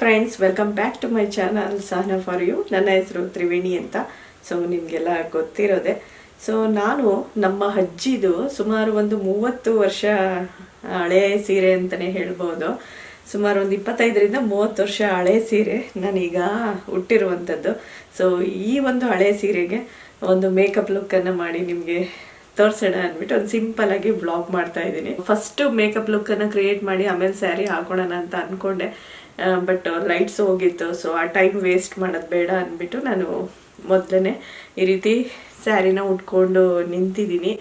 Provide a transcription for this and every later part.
Friends welcome back to my channel Sahana for you ನನ್ನ ಹೆಸರು ತ್ರಿವೇಣಿ ಅಂತ. ಸೊ ನಿಮಗೆಲ್ಲ ಗೊತ್ತಿರೋದೆ. ಸೊ ನಾನು ನಮ್ಮ ಅಜ್ಜಿದು ಸುಮಾರು ಒಂದು ಮೂವತ್ತು ವರ್ಷ ಹಳೆ ಸೀರೆ ಅಂತಲೇ ಹೇಳ್ಬೋದು. ಸುಮಾರು ಒಂದು ಇಪ್ಪತ್ತೈದರಿಂದ ಮೂವತ್ತು ವರ್ಷ ಹಳೆ ಸೀರೆ ನಾನೀಗ ಹುಟ್ಟಿರುವಂಥದ್ದು ಸೊ ಈ ಒಂದು ಹಳೆ ಸೀರೆಗೆ ಒಂದು ಮೇಕಪ್ ಲುಕ್ಕನ್ನು ಮಾಡಿ ನಿಮಗೆ ತೋರಿಸೋಣ ಅಂದ್ಬಿಟ್ಟು ಒಂದು ಸಿಂಪಲ್ ಆಗಿ ಬ್ಲಾಗ್ ಮಾಡ್ತಾ ಇದ್ದೀನಿ. ಫಸ್ಟ್ ಮೇಕಪ್ ಲುಕ್ಕನ್ನು ಕ್ರಿಯೇಟ್ ಮಾಡಿ ಆಮೇಲೆ ಸ್ಯಾರಿ ಹಾಕೋಣ ಅಂತ ಅನ್ಕೊಂಡೆ. ಬಟ್ ಲೈಟ್ಸ್ ಹೋಗಿತ್ತು ಸೊ ಆ ಟೈಮ್ ವೇಸ್ಟ್ ಮಾಡೋದು ಬೇಡ ಅಂದ್ಬಿಟ್ಟು ನಾನು ಮೊದಲನೇ ಈ ರೀತಿ ಸ್ಯಾರಿನ ಉಟ್ಕೊಂಡು ನಿಂತಿದ್ದೀನಿ.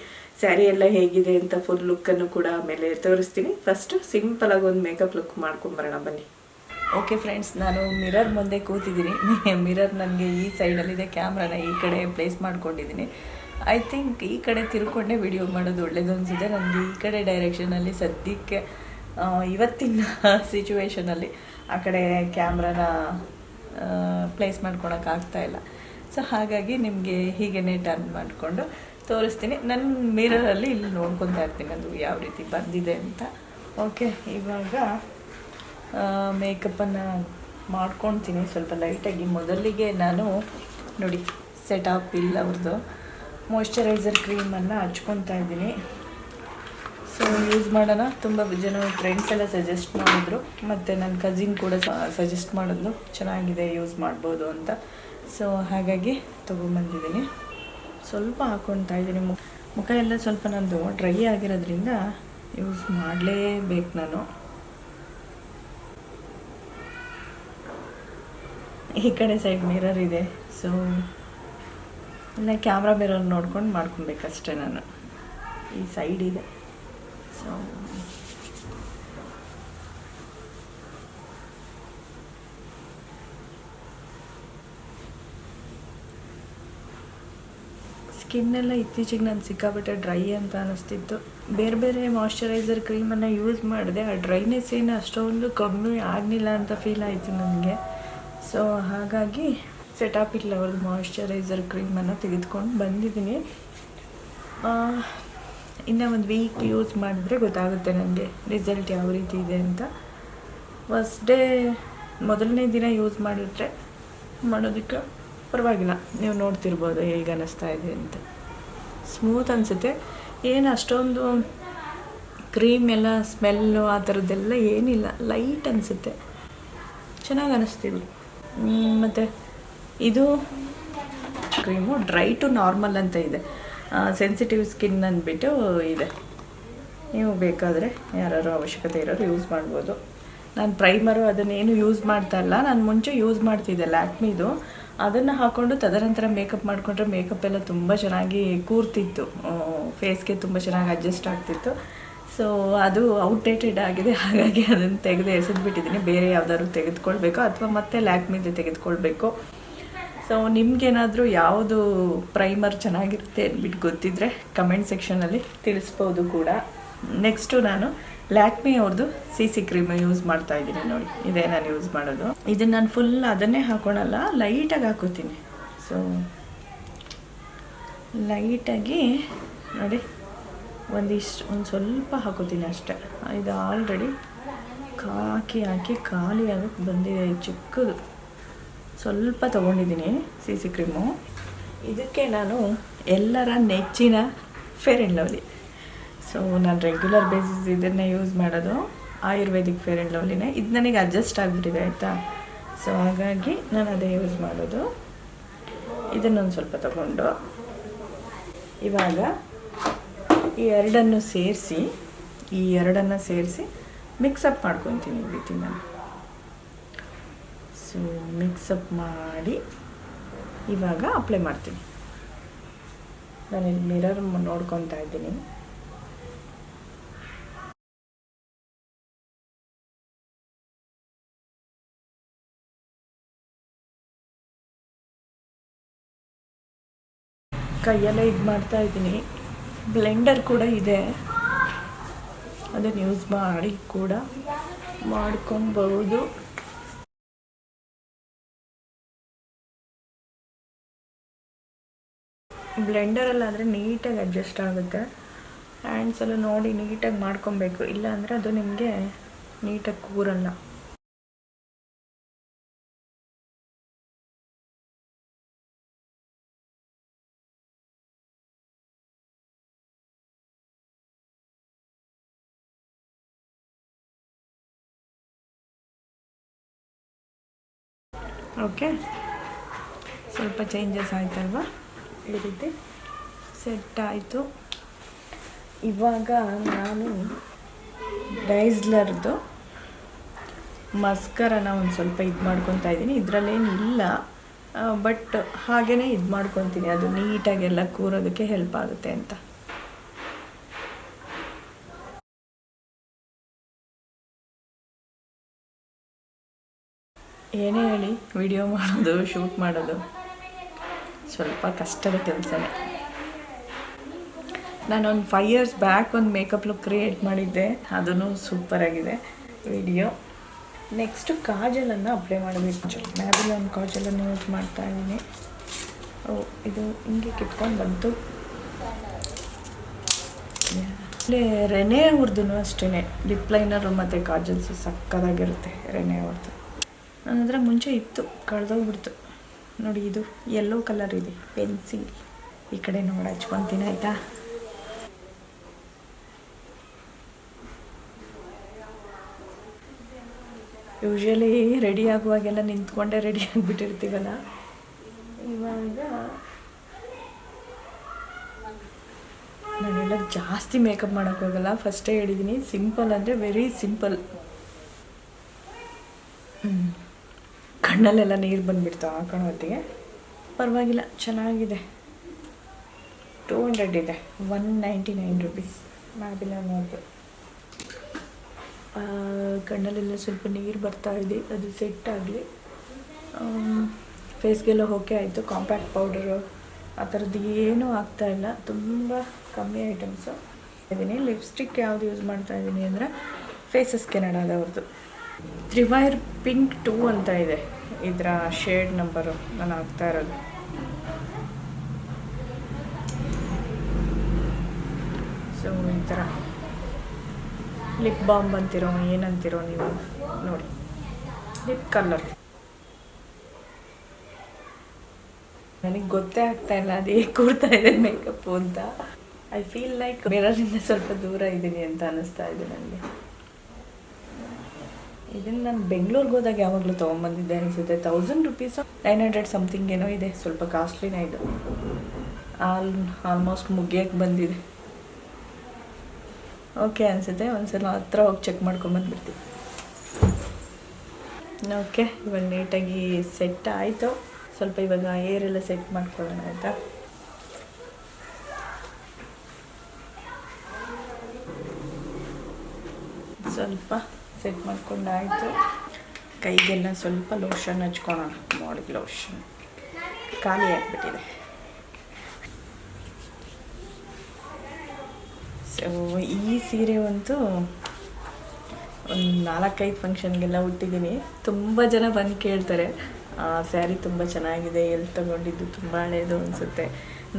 ಸ್ಯಾರಿ ಎಲ್ಲ ಹೇಗಿದೆ ಅಂತ ಫುಲ್ ಲುಕ್ಕನ್ನು ಕೂಡ ಆಮೇಲೆ ತೋರಿಸ್ತೀನಿ. ಫಸ್ಟು ಸಿಂಪಲ್ ಆಗಿ ಒಂದು ಮೇಕಪ್ ಲುಕ್ ಮಾಡ್ಕೊಂಬರೋಣ, ಬನ್ನಿ. ಓಕೆ ಫ್ರೆಂಡ್ಸ್ ನಾನು ಮಿರರ್ ಮುಂದೆ ಕೂತಿದ್ದೀನಿ. ಮಿರರ್ ನನಗೆ ಈ ಸೈಡಲ್ಲಿದೆ ಕ್ಯಾಮ್ರಾನ ಈ ಕಡೆ ಪ್ಲೇಸ್ ಮಾಡ್ಕೊಂಡಿದ್ದೀನಿ. ಐ ಥಿಂಕ್ ಈ ಕಡೆ ತಿರ್ಕೊಂಡೇ ವಿಡಿಯೋ ಮಾಡೋದು ಒಳ್ಳೇದು ಅನಿಸಿದೆ ನನಗೆ ಈ ಕಡೆ ಡೈರೆಕ್ಷನಲ್ಲಿ ಸದ್ಯಕ್ಕೆ ಇವತ್ತಿನ ಸಿಚುವೇಶನಲ್ಲಿ ಆ ಕಡೆ ಕ್ಯಾಮ್ರಾನ ಪ್ಲೇಸ್ ಮಾಡ್ಕೊಳಕ್ಕೆ ಇಲ್ಲ. ಸೊ ಹಾಗಾಗಿ ನಿಮಗೆ ಹೀಗೇ ಟರ್ನ್ ಮಾಡಿಕೊಂಡು ತೋರಿಸ್ತೀನಿ. ನನ್ನ ಮಿರರಲ್ಲಿ ಇಲ್ಲಿ ನೋಡ್ಕೊತಾ ಇರ್ತೀನಿ ಅದು ಯಾವ ರೀತಿ ಬಂದಿದೆ ಅಂತ. ಓಕೆ ಇವಾಗ ಮೇಕಪ್ಪನ್ನು ಮಾಡ್ಕೊತೀನಿ. ಸ್ವಲ್ಪ ಲೈಟಾಗಿ ಮೊದಲಿಗೆ ನಾನು, ನೋಡಿ ಸೆಟಪ್ ಇಲ್ಲ ಅವ್ರದ್ದು ಮಾಯ್ಶ್ಚರೈಸರ್ ಕ್ರೀಮನ್ನು ಹಚ್ಕೊತಾ ಇದ್ದೀನಿ. ಸೊ ಯೂಸ್ ಮಾಡೋಣ. ತುಂಬ ಜನ ಫ್ರೆಂಡ್ಸ್ ಎಲ್ಲ ಸಜೆಸ್ಟ್ ಮಾಡಿದ್ರು. ಮತ್ತು ನನ್ನ ಕಸಿನ್ ಕೂಡ ಸಜೆಸ್ಟ್ ಮಾಡಿದ್ಲು. ಚೆನ್ನಾಗಿದೆ ಯೂಸ್ ಮಾಡ್ಬೋದು ಅಂತ. ಸೊ ಹಾಗಾಗಿ ತೊಗೊಂಬಂದಿದ್ದೀನಿ. ಸ್ವಲ್ಪ ಹಾಕ್ಕೊತಾ ಇದ್ದೀನಿ. ಮುಖ ಮುಖ ಎಲ್ಲ ಸ್ವಲ್ಪ ನಂದು ಡ್ರೈ ಆಗಿರೋದ್ರಿಂದ ಯೂಸ್ ಮಾಡಲೇಬೇಕು ನಾನು. ಈ ಕಡೆ ಸೈಡ್ ಮಿರರ್ ಇದೆ. ಸೊ ಇಲ್ಲ ಕ್ಯಾಮ್ರಾ ಮಿರರ್ ನೋಡ್ಕೊಂಡು ಮಾಡ್ಕೊಬೇಕಷ್ಟೇ ನಾನು. ಈ ಸೈಡ್ ಇದೆ. ಸೊ ಸ್ಕಿನ್ ಎಲ್ಲ ಇತ್ತೀಚೆಗೆ ನಾನು ಸಿಕ್ಕಾಬಿಟ್ಟೆ ಡ್ರೈ ಅಂತ ಅನ್ನಿಸ್ತಿತ್ತು ಬೇರೆ ಬೇರೆ ಮಾಯಿಶ್ಚರೈಸರ್ ಕ್ರೀಮನ್ನು ಯೂಸ್ ಮಾಡಿದೆ, ಆ ಡ್ರೈನೆಸ್ ಏನು ಅಷ್ಟೊಂದು ಕಮ್ಮಿ ಆಗಲಿಲ್ಲ ಅಂತ ಫೀಲ್ ಆಯಿತು ನನಗೆ. ಸೊ ಹಾಗಾಗಿ ಸೆಟಪ್ ಇಲ್ಲ ಅವ್ರದ್ದು ಮಾಯಶ್ಚರೈಸರ್ ಕ್ರೀಮನ್ನು ತೆಗೆದುಕೊಂಡು ಬಂದಿದ್ದೀನಿ. ಇನ್ನು ಒಂದು ವೀಕ್ ಯೂಸ್ ಮಾಡಿದ್ರೆ ಗೊತ್ತಾಗುತ್ತೆ ನನಗೆ ರಿಸಲ್ಟ್ ಯಾವ ರೀತಿ ಇದೆ ಅಂತ. ಫಸ್ಟ್ ಡೇ ಮೊದಲನೇ ದಿನ ಯೂಸ್ ಮಾಡಿದ್ರೆ ಮಾಡೋದಕ್ಕೆ ಪರವಾಗಿಲ್ಲ. ನೀವು ನೋಡ್ತಿರ್ಬೋದು ಹೇಗೆ ಅನ್ನಿಸ್ತಾ ಇದೆ ಅಂತ. ಸ್ಮೂತ್ ಅನಿಸುತ್ತೆ. ಏನು ಅಷ್ಟೊಂದು ಕ್ರೀಮ್ ಎಲ್ಲ ಸ್ಮೆಲ್ಲು ಆ ಥರದ್ದೆಲ್ಲ ಏನಿಲ್ಲ. ಲೈಟ್ ಅನಿಸುತ್ತೆ. ಚೆನ್ನಾಗಿ ಅನ್ನಿಸ್ತೀವಿ ಮತ್ತು ಇದು ಕ್ರೀಮು ಡ್ರೈ ಟು ನಾರ್ಮಲ್ ಅಂತ ಇದೆ. ಸೆನ್ಸಿಟಿವ್ ಸ್ಕಿನ್ ಅಂದ್ಬಿಟ್ಟು ಇದೆ. ನೀವು ಬೇಕಾದರೆ ಯಾರು ಅವಶ್ಯಕತೆ ಇರೋರು ಯೂಸ್ ಮಾಡ್ಬೋದು. ನಾನು ಪ್ರೈಮರು ಅದನ್ನೇನು ಯೂಸ್ ಮಾಡ್ತಾ ಇಲ್ಲ. ನಾನು ಮುಂಚೆ ಯೂಸ್ ಮಾಡ್ತಿದ್ದೆ ಲ್ಯಾಕ್ಮಿದು ಅದನ್ನು ಹಾಕ್ಕೊಂಡು ತದನಂತರ ಮೇಕಪ್ ಮಾಡಿಕೊಂಡ್ರೆ ಮೇಕಪ್ ಎಲ್ಲ ತುಂಬ ಚೆನ್ನಾಗಿ ಕೂರ್ತಿತ್ತು. ಫೇಸ್ಗೆ ತುಂಬ ಚೆನ್ನಾಗಿ ಅಡ್ಜಸ್ಟ್ ಆಗ್ತಿತ್ತು. ಸೊ ಅದು ಔಟ್ಡೇಟೆಡ್ ಆಗಿದೆ. ಹಾಗಾಗಿ ಅದನ್ನು ತೆಗೆದು ಎಸೆದ್ಬಿಟ್ಟಿದ್ದೀನಿ. ಬೇರೆ ಯಾವ್ದಾದ್ರು ತೆಗೆದುಕೊಳ್ಬೇಕು ಅಥವಾ ಮತ್ತೆ ಲ್ಯಾಕ್ಮಿದು ತೆಗೆದುಕೊಳ್ಬೇಕು. ಸೊ ನಿಮ್ಗೇನಾದರೂ ಯಾವುದು ಪ್ರೈಮರ್ ಚೆನ್ನಾಗಿರುತ್ತೆ ಅಂದ್ಬಿಟ್ಟು ಗೊತ್ತಿದ್ರೆ ಕಮೆಂಟ್ ಸೆಕ್ಷನಲ್ಲಿ ತಿಳಿಸ್ಬೋದು ಕೂಡ. ನೆಕ್ಸ್ಟು ನಾನು ಲ್ಯಾಕ್ಮಿ ಅವ್ರದ್ದು ಸಿ ಸಿ ಕ್ರೀಮ್ ಯೂಸ್ ಮಾಡ್ತಾ ಇದ್ದೀನಿ ನೋಡಿ. ಇದೇ ನಾನು ಯೂಸ್ ಮಾಡೋದು. ಇದನ್ನು ನಾನು ಫುಲ್ ಅದನ್ನೇ ಹಾಕೊಳಲ್ಲ ಲೈಟಾಗಿ ಹಾಕೋತೀನಿ. ಸೊ ಲೈಟಾಗಿ ನೋಡಿ, ಒಂದಿಷ್ಟು, ಒಂದು ಸ್ವಲ್ಪ ಹಾಕೋತೀನಿ ಅಷ್ಟೇ. ಇದು ಆಲ್ರೆಡಿ ಹಾಕಿ ಹಾಕಿ ಖಾಲಿ ಆಗಕ್ಕೆ ಬಂದಿದೆ, ಚಿಕ್ಕದು. ಸ್ವಲ್ಪ ತೊಗೊಂಡಿದ್ದೀನಿ ಸಿ ಸಿ ಕ್ರೀಮು. ಇದಕ್ಕೆ ನಾನು ಎಲ್ಲರ ನೆಚ್ಚಿನ ಫೇರ್ ಆ್ಯಂಡ್ ಲವ್ಲಿ. ಸೊ ನಾನು ರೆಗ್ಯುಲರ್ ಬೇಸಿಸ್ ಇದನ್ನೇ ಯೂಸ್ ಮಾಡೋದು. ಆಯುರ್ವೇದಿಕ್ ಫೇರ್ ಆ್ಯಂಡ್ ಲವ್ಲಿನೇ. ಇದು ನನಗೆ ಅಡ್ಜಸ್ಟ್ ಆಗಿಬಿಟ್ಟಿದೆ, ಆಯಿತಾ? ಸೊ ಹಾಗಾಗಿ ನಾನು ಅದೇ ಯೂಸ್ ಮಾಡೋದು. ಇದನ್ನೊಂದು ಸ್ವಲ್ಪ ತಗೊಂಡು. ಇವಾಗ ಈ ಎರಡನ್ನು ಸೇರಿಸಿ, ಈ ಎರಡನ್ನು ಸೇರಿಸಿ ಮಿಕ್ಸಪ್ ಮಾಡ್ಕೊತೀನಿ ಈ ರೀತಿ ನಾನು ಸೊ ಮಿಕ್ಸಪ್ ಮಾಡಿ ಇವಾಗ ಅಪ್ಲೈ ಮಾಡ್ತೀನಿ. ನಾನು ಮಿರರ್ ನೋಡ್ಕೊತಾ ಇದ್ದೀನಿ. ಕೈಯಲ್ಲೇ ಇದು ಮಾಡ್ತಾ ಇದ್ದೀನಿ. ಬ್ಲೆಂಡರ್ ಕೂಡ ಇದೆ. ಅದನ್ನು ಯೂಸ್ ಮಾಡಿ ಕೂಡ ಮಾಡ್ಕೊಬಹುದು ಬ್ಲೆಂಡರಲ್ಲಾದರೆ ನೀಟಾಗಿ ಅಡ್ಜಸ್ಟ್ ಆಗುತ್ತೆ. ಹ್ಯಾಂಡ್ಸೆಲ್ಲ ನೋಡಿ ನೀಟಾಗಿ ಮಾಡ್ಕೊಬೇಕು. ಇಲ್ಲಾಂದರೆ ಅದು ನಿಮಗೆ ನೀಟಾಗಿ ಕೂರಲ್ಲ. ಓಕೆ ಸ್ವಲ್ಪ ಚೇಂಜಸ್ ಆಯ್ತಲ್ವಾ? ರೀತಿ ಸೆಟ್ ಆಯಿತು. ಇವಾಗ ನಾನು ಡೈಸ್ಲರ್ದು ಮಸ್ಕರನ ಒಂದು ಸ್ವಲ್ಪ ಇದು ಮಾಡ್ಕೊತಾ ಇದ್ದೀನಿ. ಇದರಲ್ಲೇನು ಇಲ್ಲ. ಬಟ್ ಹಾಗೇ ಇದು ಮಾಡ್ಕೊತೀನಿ. ಅದು ನೀಟಾಗೆಲ್ಲ ಕೂರೋದಕ್ಕೆ ಹೆಲ್ಪ್ ಆಗುತ್ತೆ ಅಂತ. ಏನೇ ಹೇಳಿ ವಿಡಿಯೋ ಮಾಡೋದು ಶೂಟ್ ಮಾಡೋದು. ಸ್ವಲ್ಪ ಕಷ್ಟದ ಕೆಲಸನೇ. ಒಂದು ಫೈವ್ ಇಯರ್ಸ್ ಬ್ಯಾಕ್ ಒಂದು ಮೇಕಪ್ ಲುಕ್ ಕ್ರಿಯೇಟ್ ಮಾಡಿದ್ದೆ. ಅದೂ ಸೂಪರಾಗಿದೆ ವಿಡಿಯೋ ನೆಕ್ಸ್ಟು ಕಾಜಲನ್ನು ಅಪ್ಲೈ ಮಾಡಬೇಕು ಮ್ಯಾಬಿಲನ್ ಕಾಜಲನ್ನು ಯೂಸ್ ಮಾಡ್ತಾ ಇದ್ದೀನಿ. ಓ, ಇದು ಹಿಂಗೆ ಕಿತ್ಕೊಂಡು ಬಂತು. ಇಲ್ಲಿ ರೆನೆ ಅವ್ರದ್ದು ಅಷ್ಟೇ ಲಿಪ್ ಲೈನರು ಮತ್ತು ಕಾಜಲ್ಸು ಸಕ್ಕದಾಗಿರುತ್ತೆ ರೆನೆ ಅವ್ರದ್ದು ನನ್ನ ಹತ್ರ ಮುಂಚೆ ಇತ್ತು, ಕಳೆದೋಗ್ಬಿಡ್ತು. ನೋಡಿ, ಇದು ಯೆಲ್ಲೋ ಕಲರ್ ಇದೆ. ಪೆನ್ಸಿಲ್ ಈ ಕಡೆ ನೋಡಿ, ಹಚ್ಕೊತೀನಿ, ಆಯಿತಾ? ಯೂಶ್ವಲಿ ರೆಡಿ ಆಗುವಾಗೆಲ್ಲ ನಿಂತ್ಕೊಂಡೆ ರೆಡಿ ಆಗಿಬಿಟ್ಟಿರ್ತೀವಲ್ಲ? ಇವಾಗ ನಾನೆಲ್ಲ ಜಾಸ್ತಿ ಮೇಕಪ್ ಮಾಡೋಕ್ಕಾಗಲ್ಲ. ಫಸ್ಟೇ ಹೇಳಿದ್ದೀನಿ ಸಿಂಪಲ್ ಅಂದರೆ ವೆರಿ ಸಿಂಪಲ್ ಕಣ್ಣಲ್ಲೆಲ್ಲ ನೀರು ಬಂದುಬಿಡ್ತು ಹಾಕೊಂಡು ಹೊತ್ತಿಗೆ ಪರವಾಗಿಲ್ಲ, ಚೆನ್ನಾಗಿದೆ. ಟೂ ಹಂಡ್ರೆಡ್ ಇದೆ, one ninety nine rupees. Maybelline ನೋಡ್ಬೋದು ಕಣ್ಣಲ್ಲೆಲ್ಲ ಸ್ವಲ್ಪ ನೀರು ಬರ್ತಾ ಇದೆ, ಅದು ಸೆಟ್ ಆಗಲಿ. ಫೇಸ್ಗೆಲ್ಲ ಓಕೆ ಆಯಿತು, ಕಾಂಪ್ಯಾಕ್ಟ್ ಪೌಡರು, ಆ ಥರದ್ದು ಏನೂ ಆಗ್ತಾ ಇಲ್ಲ. ತುಂಬ ಕಮ್ಮಿ ಐಟಮ್ಸು. ಇದ್ದೀನಿ, ಲಿಪ್ಸ್ಟಿಕ್ ಯಾವುದು ಯೂಸ್ ಮಾಡ್ತಾ ಇದ್ದೀನಿ ಅಂದರೆ ಫೇಸಸ್ ಕೆನಡಾದವ್ರದ್ದು ತ್ರಿವೈರ್ ಪಿಂಕ್ ಟೂ ಅಂತ ಇದೆ. ಇದರ ಶೇಡ್ ನಂಬರು ನಾನು ಹಾಕ್ತಾ ಇರೋದು. ಸೊ ಈ ಥರ ಲಿಪ್ ಬಾಂಬ್ ಅಂತಿರೋ, ಏನಂತಿರೋ ನೀವು ನೋಡಿ. ಲಿಪ್ ಕಲರ್ ನನಗೆ ಗೊತ್ತೇ ಆಗ್ತಾ ಇಲ್ಲ ಅದು ಹೇಗೆ ಕೂರ್ತಾ ಇದೆ ಮೇಕಪ್ಪು ಅಂತ. ಐ ಫೀಲ್ ಲೈಕ್ ಮಿರರಿಂದ ಸ್ವಲ್ಪ ದೂರ ಇದ್ದೀನಿ ಅಂತ ಅನ್ನಿಸ್ತಾ ಇದೆ ನನಗೆ. ಇದನ್ನು ನಾನು ಬೆಂಗಳೂರಿಗೆ ಹೋದಾಗ ಯಾವಾಗಲೂ ತೊಗೊಂಬಂದಿದ್ದೆ ಅನಿಸುತ್ತೆ. Thousand rupees nine hundred something ಏನೋ ಇದೆ. ಸ್ವಲ್ಪ ಕಾಸ್ಟ್ಲಿನೇ ಇದು. ಆಲ್ ಆಲ್ಮೋಸ್ಟ್ ಮುಗಿಯೋಕ್ಕೆ ಬಂದಿದೆ. ಓಕೆ ಅನಿಸುತ್ತೆ. ಒಂದ್ಸಲ ಹತ್ರ ಹೋಗಿ ಚೆಕ್ ಮಾಡ್ಕೊಂಬಂದ್ಬಿಡ್ತೀವಿ ಓಕೆ ಇವಾಗ ನೀಟಾಗಿ ಸೆಟ್ ಆಯಿತು. ಸ್ವಲ್ಪ ಇವಾಗ ಏರೆಲ್ಲ ಸೆಟ್ ಮಾಡ್ಕೊಳ್ಳೋಣ ಆಯಿತಾ? ಸ್ವಲ್ಪ ಸೆಟ್ ಮಾಡ್ಕೊಂಡಾಯಿತು. ಕೈಗೆಲ್ಲ ಸ್ವಲ್ಪ ಲೋಷನ್ ಹಚ್ಕೊಳ್ಳೋಣ ಬಾಡಿ ಲೋಷನ್ ಖಾಲಿ ಆಗಿಬಿಟ್ಟಿದೆ. ಸೊ ಈ ಸೀರೆ ಅಂತೂ ಒಂದು ನಾಲ್ಕೈದು ಫಂಕ್ಷನ್ಗೆಲ್ಲ ಹುಟ್ಟಿದ್ದೀನಿ ತುಂಬ ಜನ ಬಂದು ಕೇಳ್ತಾರೆ ಸ್ಯಾರಿ ತುಂಬ ಚೆನ್ನಾಗಿದೆ ಎಲ್ಲಿ ತಗೊಂಡಿದ್ದು ತುಂಬ ಹಳೆಯದು ಅನಿಸುತ್ತೆ.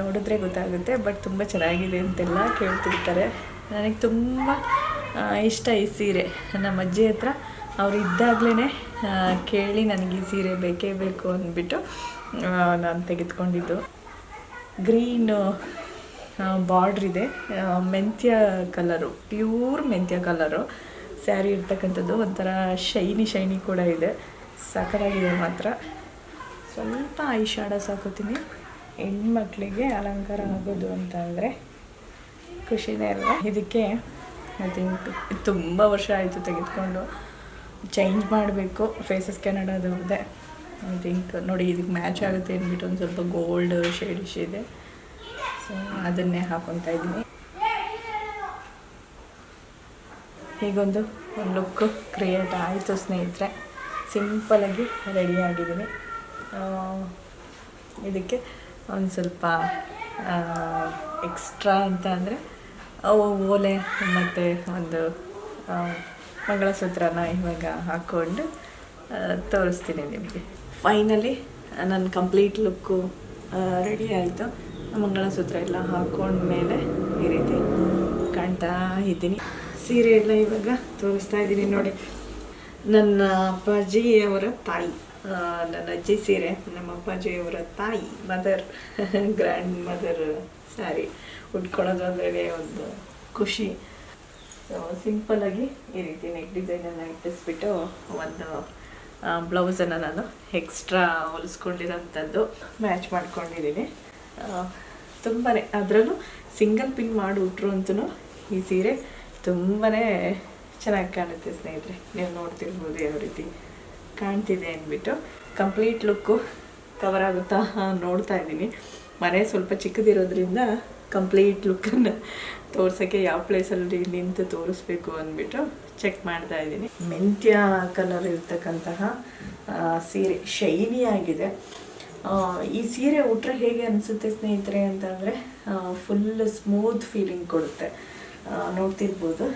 ನೋಡಿದ್ರೆ ಗೊತ್ತಾಗುತ್ತೆ, ಬಟ್ ತುಂಬ ಚೆನ್ನಾಗಿದೆ ಅಂತೆಲ್ಲ ಕೇಳ್ತಿರ್ತಾರೆ. ನನಗೆ ತುಂಬ ಇಷ್ಟ ಈ ಸೀರೆ. ನಮ್ಮ ಅಜ್ಜಿ ಹತ್ರ ಅವ್ರು ಇದ್ದಾಗಲೇ ಕೇಳಿ ನನಗೆ ಈ ಸೀರೆ ಬೇಕೇ ಬೇಕು ಅಂದ್ಬಿಟ್ಟು ನಾನು ತೆಗೆದುಕೊಂಡಿದ್ದು. ಗ್ರೀನು ಬಾರ್ಡ್ರ್ ಇದೆ. ಮೆಂತ್ಯ ಕಲರು ಪ್ಯೂರ್ ಮೆಂತ್ಯ ಕಲರು ಸ್ಯಾರಿ ಇರ್ತಕ್ಕಂಥದ್ದು ಒಂಥರ ಶೈನಿ ಶೈನಿ ಕೂಡ ಇದೆ. ಸಕಲಾಗಿದೆ ಮಾತ್ರ. ಸ್ವಲ್ಪ ಐ ಶಾಡೋಸ್ ಹಾಕೋತೀನಿ ಹೆಣ್ಮಕ್ಳಿಗೆ ಅಲಂಕಾರ ಆಗೋದು ಅಂತ ಅಂದರೆ ಖುಷಿನೇ ಅಲ್ವಾ? ಇದಕ್ಕೆ ಐ ಥಿಂಕ್ ತುಂಬ ವರ್ಷ ಆಯಿತು ತೆಗೆದುಕೊಂಡು. ಚೇಂಜ್ ಮಾಡಬೇಕು. ಫೇಸಸ್ ಕೆನಡಾದವ್ರದ್ದೇ ಐ ಥಿಂಕ್ ನೋಡಿ ಇದಕ್ಕೆ ಮ್ಯಾಚ್ ಆಗುತ್ತೆ ಅಂದ್ಬಿಟ್ಟು ಒಂದು ಸ್ವಲ್ಪ ಗೋಲ್ಡ್ ಶೇಡಿಶ್ ಇದೆ. ಸೊ ಅದನ್ನೇ ಹಾಕೊತಾ ಇದ್ದೀನಿ. ಹೀಗೊಂದು ಲುಕ್ ಕ್ರಿಯೇಟ್ ಆಯಿತು ಸ್ನೇಹಿತರೆ. ಸಿಂಪಲಾಗಿ ರೆಡಿ ಆಗಿದ್ದೀನಿ. ಇದಕ್ಕೆ ಒಂದು ಸ್ವಲ್ಪ ಎಕ್ಸ್ಟ್ರಾ ಅಂತ ಅಂದರೆ ಓಲೆ ಮತ್ತು ಒಂದು ಮಂಗಳಸೂತ್ರನ ಇವಾಗ ಹಾಕ್ಕೊಂಡು ತೋರಿಸ್ತೀನಿ ನಿಮಗೆ. ಫೈನಲಿ ನನ್ನ ಕಂಪ್ಲೀಟ್ ಲುಕ್ಕು ರೆಡಿ ಆಯಿತು. ಮಂಗಳಸೂತ್ರ ಎಲ್ಲ ಹಾಕೊಂಡ್ಮೇಲೆ ಈ ರೀತಿ ಕಾಣ್ತಾ ಇದ್ದೀನಿ. ಸೀರೆ ಎಲ್ಲ ಇವಾಗ ತೋರಿಸ್ತಾ ಇದ್ದೀನಿ ನೋಡಿ. ನನ್ನ ಅಪ್ಪಾಜಿಯವರ ತಾಯಿ. ನನ್ನ ಅಜ್ಜಿ ಸೀರೆ, ನಮ್ಮ ಅಪ್ಪಾಜಿಯವರ ತಾಯಿ ಮದರ್ ಗ್ರ್ಯಾಂಡ್ ಮದರ್ ಸ್ಯಾರಿ ಉಟ್ಕೊಳ್ಳೋದು ಅಂದರೆ ಒಂದು ಖುಷಿ. ಸಿಂಪಲಾಗಿ ಈ ರೀತಿ ನೆಕ್ ಡಿಸೈನನ್ನು ಇಟ್ಟಿಸ್ಬಿಟ್ಟು ಒಂದು ಬ್ಲೌಸನ್ನು ನಾನು ಎಕ್ಸ್ಟ್ರಾ ಹೊಲಿಸ್ಕೊಂಡಿರೋಂಥದ್ದು ಮ್ಯಾಚ್ ಮಾಡ್ಕೊಂಡಿದ್ದೀನಿ ತುಂಬಾ ಅದರಲ್ಲೂ ಸಿಂಗಲ್ ಪಿನ್ ಮಾಡಿ ಉಟ್ರು ಅಂತೂ ಈ ಸೀರೆ ತುಂಬಾ ಚೆನ್ನಾಗಿ ಕಾಣುತ್ತೆ ಸ್ನೇಹಿತರೆ. ನೀವು ನೋಡ್ತಿರ್ಬೋದು ಯಾವ ರೀತಿ ಕಾಣ್ತಿದೆ ಅಂದ್ಬಿಟ್ಟು. ಕಂಪ್ಲೀಟ್ ಲುಕ್ಕು ಕವರ್ ಆಗುತ್ತಾ ನೋಡ್ತಾ ಇದ್ದೀನಿ. ಮನೆ ಸ್ವಲ್ಪ ಚಿಕ್ಕದಿರೋದ್ರಿಂದ ಕಂಪ್ಲೀಟ್ ಲುಕ್ಕನ್ನು ತೋರ್ಸೋಕ್ಕೆ ಯಾವ ಪ್ಲೇಸಲ್ಲಿ ನಿಂತು ತೋರಿಸ್ಬೇಕು ಅಂದ್ಬಿಟ್ಟು ಚೆಕ್ ಮಾಡ್ತಾ ಇದ್ದೀನಿ. ಮೆಂತ್ಯ ಕಲರ್ ಇರ್ತಕ್ಕಂತಹ ಸೀರೆ ಶೈನಿ ಆಗಿದೆ. ಈ ಸೀರೆ ಉಟ್ರೆ ಹೇಗೆ ಅನಿಸುತ್ತೆ ಸ್ನೇಹಿತರೆ ಅಂತಂದರೆ ಫುಲ್ ಸ್ಮೂತ್ ಫೀಲಿಂಗ್ ಕೊಡುತ್ತೆ. ನೋಡ್ತಿರ್ಬೋದು.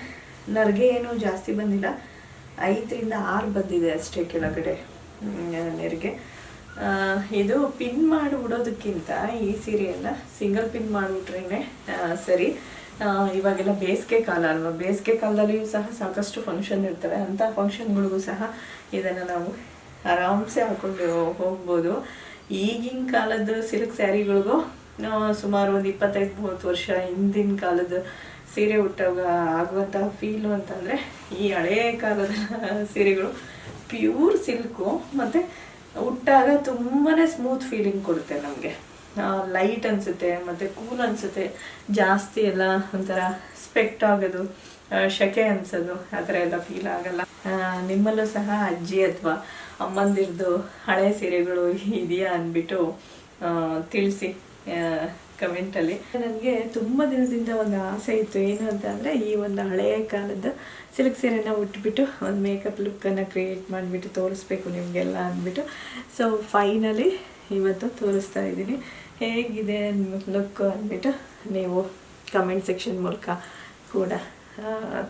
ನರ್ಗೆ ಏನು ಜಾಸ್ತಿ ಬಂದಿಲ್ಲ. ಐದರಿಂದ ಆರು ಬಂದಿದೆ ಅಷ್ಟೇ ಕೆಳಗಡೆ ನೆರಿಗೆ. ಇದು ಪಿನ್ ಮಾಡಿ ಉಡೋದಕ್ಕಿಂತ ಈ ಸೀರೆಯನ್ನು ಸಿಂಗಲ್ ಪಿನ್ ಮಾಡಿಬಿಟ್ರೇ ಸರಿ. ಇವಾಗೆಲ್ಲ ಬೇಸಿಗೆ ಕಾಲ ಅಲ್ವಾ? ಬೇಸಿಗೆ ಕಾಲದಲ್ಲಿಯೂ ಸಹ ಸಾಕಷ್ಟು ಫಂಕ್ಷನ್ ಇರ್ತವೆ. ಅಂಥ ಫಂಕ್ಷನ್ಗಳಿಗೂ ಸಹ ಇದನ್ನು ನಾವು ಆರಾಮ್ಸೆ ಹಾಕೊಂಡು ಹೋಗ್ಬೋದು. ಈಗಿನ ಕಾಲದ ಸಿಲ್ಕ್ ಸ್ಯಾರಿಗಳಿಗೂ ಸುಮಾರು ಒಂದು ಇಪ್ಪತ್ತೈದು, ಮೂವತ್ತು ವರ್ಷ ಹಿಂದಿನ ಕಾಲದ ಸೀರೆ ಉಟ್ಟಾಗ ಆಗುವಂತಹ ಫೀಲು ಅಂತಂದರೆ ಈ ಹಳೇ ಕಾಲದ ಸೀರೆಗಳು ಪ್ಯೂರ್ ಸಿಲ್ಕು ಮತ್ತು ಉಟ್ಟಾಗ ತುಂಬಾ ಸ್ಮೂತ್ ಫೀಲಿಂಗ್ ಕೊಡುತ್ತೆ ನಮಗೆ. ಲೈಟ್ ಅನಿಸುತ್ತೆ, ಮತ್ತು ಕೂಲ್ ಅನಿಸುತ್ತೆ, ಜಾಸ್ತಿ ಎಲ್ಲ ಒಂಥರ ಸ್ಪೆಕ್ಟ್ ಆಗೋದು ಶೆಕೆ ಅನಿಸೋದು, ಆ ಥರ ಎಲ್ಲ ಫೀಲ್ ಆಗಲ್ಲ. ನಿಮ್ಮಲ್ಲೂ ಸಹ ಅಜ್ಜಿ ಅಥವಾ ಅಮ್ಮಂದಿರದು ಹಳೆ ಸೀರೆಗಳು ಇದೆಯಾ ಅಂದ್ಬಿಟ್ಟು ತಿಳಿಸಿ ಕಮೆಂಟಲ್ಲಿ ನನಗೆ ತುಂಬ ದಿನದಿಂದ ಒಂದು ಆಸೆ ಇತ್ತು. ಏನು ಅಂತ ಅಂದರೆ, ಈ ಒಂದು ಹಳೆಯ ಕಾಲದ ಸಿಲ್ಕ್ ಸೀರೆನ ಉಟ್ಬಿಟ್ಟು, ಒಂದು ಮೇಕಪ್ ಲುಕ್ಕನ್ನು ಕ್ರಿಯೇಟ್ ಮಾಡಿಬಿಟ್ಟು, ತೋರಿಸ್ಬೇಕು ನಿಮಗೆಲ್ಲ ಅಂದ್ಬಿಟ್ಟು. ಸೊ ಫೈನಲಿ ಇವತ್ತು ತೋರಿಸ್ತಾ ಇದ್ದೀನಿ. ಹೇಗಿದೆ ಲುಕ್ ಅಂದ್ಬಿಟ್ಟು ನೀವು ಕಮೆಂಟ್ ಸೆಕ್ಷನ್ ಮೂಲಕ ಕೂಡ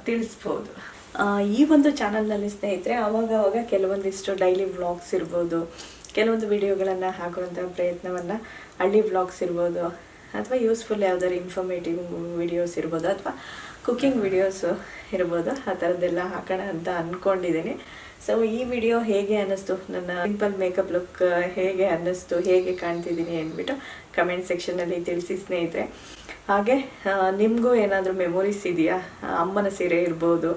ತಿಳಿಸ್ಬೋದು. ಈ ಒಂದು ಚಾನಲ್ನಲ್ಲಿ ಸ್ನೇಹಿತರೆ ಅವಾಗ ಅವಾಗ ಕೆಲವೊಂದಿಷ್ಟು ಡೈಲಿ ವ್ಲಾಗ್ಸ್ ಇರ್ಬೋದು. ಕೆಲವೊಂದು ವಿಡಿಯೋಗಳನ್ನು ಹಾಕುವಂಥ ಪ್ರಯತ್ನವನ್ನು ಹಳ್ಳಿ ವ್ಲಾಗ್ಸ್ ಇರ್ಬೋದು. ಅಥವಾ ಯೂಸ್ಫುಲ್ ಯಾವ್ದಾದ್ರು ಇನ್ಫಾರ್ಮೇಟಿವ್ ವಿಡಿಯೋಸ್ ಇರ್ಬೋದು ಅಥವಾ ಕುಕ್ಕಿಂಗ್ ವಿಡಿಯೋಸು ಇರ್ಬೋದು, ಆ ಥರದ್ದೆಲ್ಲ ಹಾಕೋಣ ಅಂತ ಅಂದ್ಕೊಂಡಿದ್ದೀನಿ ಸೊ ಈ ವಿಡಿಯೋ ಹೇಗೆ ಅನ್ನಿಸ್ತು? ನನ್ನ ಸಿಂಪಲ್ ಮೇಕಪ್ ಲುಕ್ ಹೇಗೆ ಅನ್ನಿಸ್ತು? ಹೇಗೆ ಕಾಣ್ತಿದ್ದೀನಿ ಅಂದ್ಬಿಟ್ಟು ಕಮೆಂಟ್ ಸೆಕ್ಷನಲ್ಲಿ ತಿಳಿಸಿ ಸ್ನೇಹಿತರೆ. ಹಾಗೆ ನಿಮಗೂ ಏನಾದರೂ ಮೆಮೊರೀಸ್ ಇದೆಯಾ? ಅಮ್ಮನ ಸೀರೆ ಇರ್ಬೋದು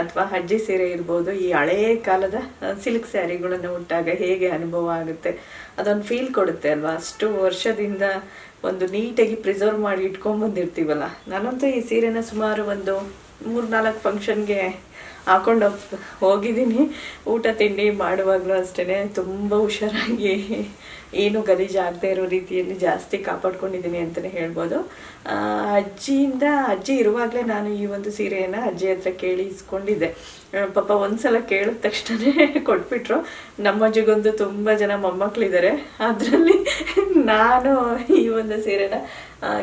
ಅಥವಾ ಅಜ್ಜಿ ಸೀರೆ ಇರ್ಬೋದು, ಈ ಹಳೆಯ ಕಾಲದ ಸಿಲ್ಕ್ ಸ್ಯಾರಿಗಳನ್ನು ಉಟ್ಟಾಗ ಹೇಗೆ ಅನುಭವ ಆಗುತ್ತೆ? ಅದೊಂದು ಫೀಲ್ ಕೊಡುತ್ತೆ ಅಲ್ವಾ? ಅಷ್ಟು ವರ್ಷದಿಂದ ಒಂದು ನೀಟಾಗಿ ಪ್ರಿಸರ್ವ್ ಮಾಡಿ ಇಟ್ಕೊಂಡ್ಬಂದಿರ್ತೀವಲ್ಲ ನಾನಂತೂ ಈ ಸೀರೆನ ಸುಮಾರು ಒಂದು ಮೂರು ನಾಲ್ಕು ಫಂಕ್ಷನ್ಗೆ ಹಾಕೊಂಡು ಹೋಗ್, ಹೋಗಿದ್ದೀನಿ. ಊಟ, ತಿಂಡಿ ಮಾಡುವಾಗಲೂ ಅಷ್ಟೇ ತುಂಬ ಹುಷಾರಾಗಿ ಏನು ಗಲೀಜು ಆಗದೆ ಇರೋ ರೀತಿಯಲ್ಲಿ ಜಾಸ್ತಿ ಕಾಪಾಡ್ಕೊಂಡಿದ್ದೀನಿ ಅಂತಲೇ ಹೇಳ್ಬೋದು. ಅಜ್ಜಿಯಿಂದ, ಅಜ್ಜಿ ಇರುವಾಗಲೇ ನಾನು ಈ ಒಂದು ಸೀರೆಯನ್ನು ಅಜ್ಜಿ ಹತ್ರ ಕೇಳಿ ಇಸ್ಕೊಂಡಿದ್ದೆ ಪಾಪ ಒಂದ್ಸಲ ಕೇಳಿದ ತಕ್ಷಣವೇ ಕೊಟ್ಬಿಟ್ರು. ನಮ್ಮ ಅಜ್ಜಿಗೊಂದು ತುಂಬ ಜನ ಮೊಮ್ಮಕ್ಕಳಿದ್ದಾರೆ ಅದರಲ್ಲಿ ನಾನು ಈ ಒಂದು ಸೀರೆನ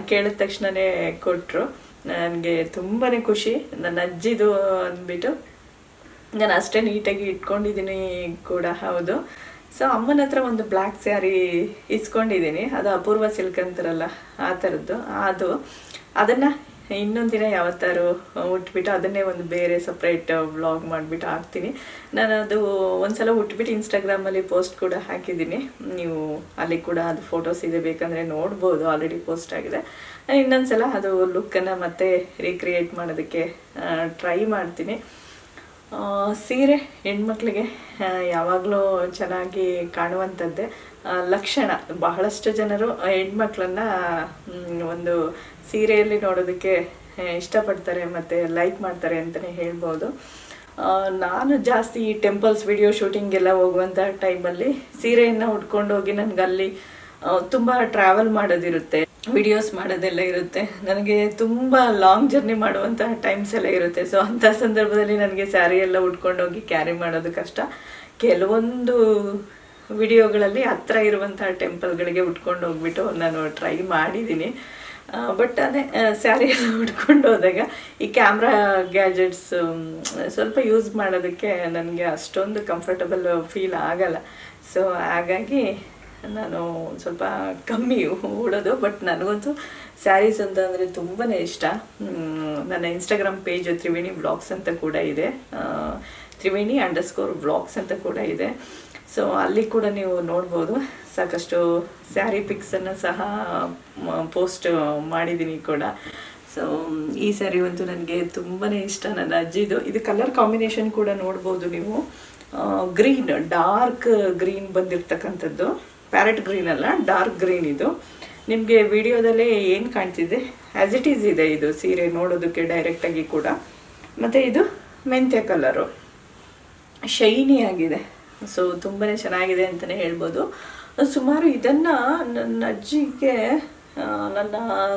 ಕೇಳಿದ ತಕ್ಷಣನೇ ಕೊಟ್ಟರು ನನಗೆ ತುಂಬಾ ಖುಷಿ. ನನ್ನ ಅಜ್ಜಿದು ಅಂದ್ಬಿಟ್ಟು ನಾನು ಅಷ್ಟೇ ನೀಟಾಗಿ ಇಟ್ಕೊಂಡಿದ್ದೀನಿ ಕೂಡ, ಹೌದು. ಸೊ ಅಮ್ಮನ ಹತ್ರ ಒಂದು ಬ್ಲ್ಯಾಕ್ ಸ್ಯಾರಿ ಇಸ್ಕೊಂಡಿದ್ದೀನಿ ಅದು ಅಪೂರ್ವ ಸಿಲ್ಕ್ ಅಂತಾರಲ್ಲ, ಆ ಥರದ್ದು ಅದು, ಅದನ್ನು ಇನ್ನೊಂದು ದಿನ ಯಾವತ್ತಾರು ಉಟ್ಬಿಟ್ಟು ಅದನ್ನೇ ಒಂದು ಬೇರೆ ಸಪ್ರೇಟ್ ವ್ಲಾಗ್ ಮಾಡಿಬಿಟ್ಟು ಹಾಕ್ತೀನಿ. ನಾನು ಅದು ಒಂದ್ಸಲ ಉಟ್ಬಿಟ್ಟು ಇನ್ಸ್ಟಾಗ್ರಾಮಲ್ಲಿ ಪೋಸ್ಟ್ ಕೂಡ ಹಾಕಿದ್ದೀನಿ. ನೀವು ಅಲ್ಲಿ ಕೂಡ ಅದು ಫೋಟೋಸ್ ಇದೆ ಬೇಕಂದರೆ ನೋಡ್ಬೋದು ಆಲ್ರೆಡಿ ಪೋಸ್ಟ್ ಆಗಿದೆ. ನಾನು ಇನ್ನೊಂದ್ಸಲ ಅದು ಲುಕ್ಕನ್ನು ಮತ್ತೆ ರೀಕ್ರಿಯೇಟ್ ಮಾಡೋದಕ್ಕೆ ಟ್ರೈ ಮಾಡ್ತೀನಿ. ಸೀರೆ ಹೆಣ್ಮಕ್ಳಿಗೆ ಯಾವಾಗಲೂ ಚೆನ್ನಾಗಿ ಕಾಣುವಂಥದ್ದೇ ಲಕ್ಷಣ. ಬಹಳಷ್ಟು ಜನರು ಹೆಣ್ಮಕ್ಳನ್ನು ಒಂದು ಸೀರೆಯಲ್ಲಿ ನೋಡೋದಕ್ಕೆ ಇಷ್ಟಪಡ್ತಾರೆ ಮತ್ತು ಲೈಕ್ ಮಾಡ್ತಾರೆ ಅಂತಲೇ ಹೇಳ್ಬೋದು. ನಾನು ಜಾಸ್ತಿ ಈ ಟೆಂಪಲ್ಸ್ ವಿಡಿಯೋ ಶೂಟಿಂಗೆಲ್ಲ ಹೋಗುವಂಥ ಟೈಮಲ್ಲಿ ಸೀರೆಯನ್ನು ಉಟ್ಕೊಂಡು ಹೋಗಿ ನನಗಲ್ಲಿ ತುಂಬ ಟ್ರಾವೆಲ್ ಮಾಡೋದಿರುತ್ತೆ. ವಿಡಿಯೋಸ್ ಮಾಡೋದೆಲ್ಲ ಇರುತ್ತೆ. ನನಗೆ ತುಂಬ ಲಾಂಗ್ ಜರ್ನಿ ಮಾಡುವಂತಹ ಟೈಮ್ಸ್ ಎಲ್ಲ ಇರುತ್ತೆ. ಸೊ ಅಂಥ ಸಂದರ್ಭದಲ್ಲಿ ನನಗೆ ಸ್ಯಾರಿ ಎಲ್ಲ ಉಟ್ಕೊಂಡು ಹೋಗಿ ಕ್ಯಾರಿ ಮಾಡೋದು ಕಷ್ಟ. ಕೆಲವೊಂದು ವಿಡಿಯೋಗಳಲ್ಲಿ ಹತ್ರ ಇರುವಂತಹ ಟೆಂಪಲ್ಗಳಿಗೆ ಉಟ್ಕೊಂಡು ಹೋಗ್ಬಿಟ್ಟು ನಾನು ಟ್ರೈ ಮಾಡಿದ್ದೀನಿ. ಬಟ್ ಅದೇ ಸ್ಯಾರಿ ಎಲ್ಲ ಉಟ್ಕೊಂಡು ಹೋದಾಗ ಈ ಕ್ಯಾಮ್ರಾ ಗ್ಯಾಜೆಟ್ಸ್ ಸ್ವಲ್ಪ ಯೂಸ್ ಮಾಡೋದಕ್ಕೆ ನನಗೆ ಅಷ್ಟೊಂದು ಕಂಫರ್ಟಬಲ್ ಫೀಲ್ ಆಗಲ್ಲ. ಸೊ ಹಾಗಾಗಿ ನಾನು ಸ್ವಲ್ಪ ಕಮ್ಮಿ ಉಡೋದು ಬಟ್ ನನಗಂತೂ ಸ್ಯಾರೀಸ್ ಅಂತ ಅಂದರೆ ತುಂಬಾ ಇಷ್ಟ ನನ್ನ ಇನ್ಸ್ಟಾಗ್ರಾಮ್ ಪೇಜ್ ತ್ರಿವೇಣಿ ವ್ಲಾಗ್ಸ್ ಅಂತ ಕೂಡ ಇದೆ. ತ್ರಿವೇಣಿ ಅಂಡರ್ಸ್ಕೋರ್ ವ್ಲಾಗ್ಸ್ ಅಂತ ಕೂಡ ಇದೆ. ಸೊ ಅಲ್ಲಿ ಕೂಡ ನೀವು ನೋಡ್ಬೋದು. ಸಾಕಷ್ಟು ಸ್ಯಾರಿ ಪಿಕ್ಸನ್ನು ಸಹ ಪೋಸ್ಟ್ ಮಾಡಿದ್ದೀನಿ ಕೂಡ. ಸೊ ಈ ಸ್ಯಾರಿ ಅಂತೂ ನನಗೆ ತುಂಬಾ ಇಷ್ಟ ನನ್ನ ಅಜ್ಜಿದು. ಇದು ಕಲರ್ ಕಾಂಬಿನೇಷನ್ ಕೂಡ ನೋಡ್ಬೋದು ನೀವು. ಗ್ರೀನ್ ಡಾರ್ಕ್ ಗ್ರೀನ್ ಬಂದಿರತಕ್ಕಂಥದ್ದು. ಪ್ಯಾರೆಟ್ ಗ್ರೀನ್ ಅಲ್ಲ ಡಾರ್ಕ್ ಗ್ರೀನ್ ಇದು. ನಿಮಗೆ ವಿಡಿಯೋದಲ್ಲೇ ಏನು ಕಾಣ್ತಿದೆ? ಆ್ಯಸ್ ಇಟ್ ಈಸ್ ಇದೆ ಇದು ಸೀರೆ ನೋಡೋದಕ್ಕೆ ಡೈರೆಕ್ಟಾಗಿ ಕೂಡ. ಮತ್ತು ಇದು ಮೆಂತ್ಯ ಕಲರು ಶೈನಿ ಆಗಿದೆ. ಸೊ ತುಂಬಾ ಚೆನ್ನಾಗಿದೆ ಅಂತಲೇ ಹೇಳ್ಬೋದು. ಸುಮಾರು ಇದನ್ನು ನನ್ನ ಅಜ್ಜಿಗೆ ನನ್ನ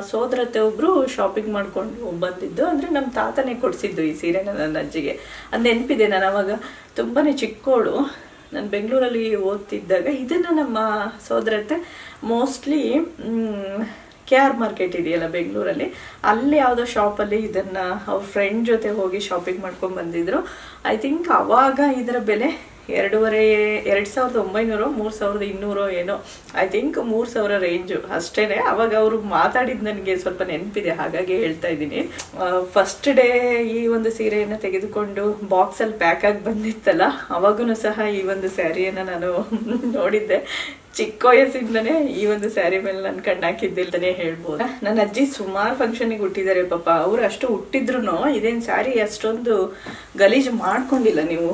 ಸೋದರತೆ ಒಬ್ಬರು ಶಾಪಿಂಗ್ ಮಾಡಿಕೊಂಡು ಬಂದಿದ್ದು. ಅಂದರೆ ನಮ್ಮ ತಾತನೇ ಕೊಡಿಸಿದ್ದು ಈ ಸೀರೆನ ನನ್ನ ಅಜ್ಜಿಗೆ. ಅದು ನೆನಪಿದೆ ನಾನು ಅವಾಗ. ತುಂಬಾ ಚಿಕ್ಕೋಳು. ನಾನು ಬೆಂಗಳೂರಲ್ಲಿ ಓದ್ತಿದ್ದಾಗ ಇದನ್ನು ನಮ್ಮ ಸೋದರತೆ ಮೋಸ್ಟ್ಲಿ ಕೆ ಆರ್ ಮಾರ್ಕೆಟ್ ಇದೆಯಲ್ಲ ಬೆಂಗಳೂರಲ್ಲಿ. ಅಲ್ಲಿ ಯಾವುದೋ ಶಾಪಲ್ಲಿ ಇದನ್ನು ಅವ್ರ ಫ್ರೆಂಡ್ ಜೊತೆ ಹೋಗಿ ಶಾಪಿಂಗ್ ಮಾಡ್ಕೊಂಡು ಬಂದಿದ್ರು. ಐ ಥಿಂಕ್ ಅವಾಗ ಇದರ ಬೆಲೆ ಎರಡೂವರೆ, ಎರಡು ಸಾವಿರದ ಒಂಬೈನೂರು, ಮೂರು ಸಾವಿರದ ಇನ್ನೂರೋ ಏನೋ ಐ ಥಿಂಕ್ ಮೂರು ಸಾವಿರ ರೇಂಜು ಅಷ್ಟೇ ಅವಾಗ ಅವರು ಮಾತಾಡಿದ್ದು ನನಗೆ ಸ್ವಲ್ಪ ನೆನಪಿದೆ, ಹಾಗಾಗಿ ಹೇಳ್ತಾ ಇದ್ದೀನಿ. ಫಸ್ಟ್ ಡೇ ಈ ಒಂದು ಸೀರೆಯನ್ನು ತೆಗೆದುಕೊಂಡು ಬಾಕ್ಸಲ್ಲಿ ಪ್ಯಾಕ್ ಆಗಿ ಬಂದಿತ್ತಲ್ಲ ಅವಾಗೂ ಸಹ ಈ ಒಂದು ಸ್ಯಾರಿಯನ್ನು ನಾನು ನೋಡಿದ್ದೆ. ಚಿಕ್ಕ ವಯಸ್ಸಿಂದನೇ ಈ ಒಂದು ಸ್ಯಾರಿ ಮೇಲೆ ನನ್ನ ಕಣ್ಣು ಹಾಕಿದ್ದಿಲ್ದೇ ಹೇಳ್ಬೋದು? ನನ್ನ ಅಜ್ಜಿ ಸುಮಾರು ಫಂಕ್ಷನಿಗೆ ಹುಟ್ಟಿದ್ದಾರೆ ಪಾಪ. ಅವ್ರು ಅಷ್ಟು ಹುಟ್ಟಿದ್ರು ಇದೇನು ಸ್ಯಾರಿ ಅಷ್ಟೊಂದು ಗಲೀಜು ಮಾಡ್ಕೊಂಡಿಲ್ಲ ನೀವು.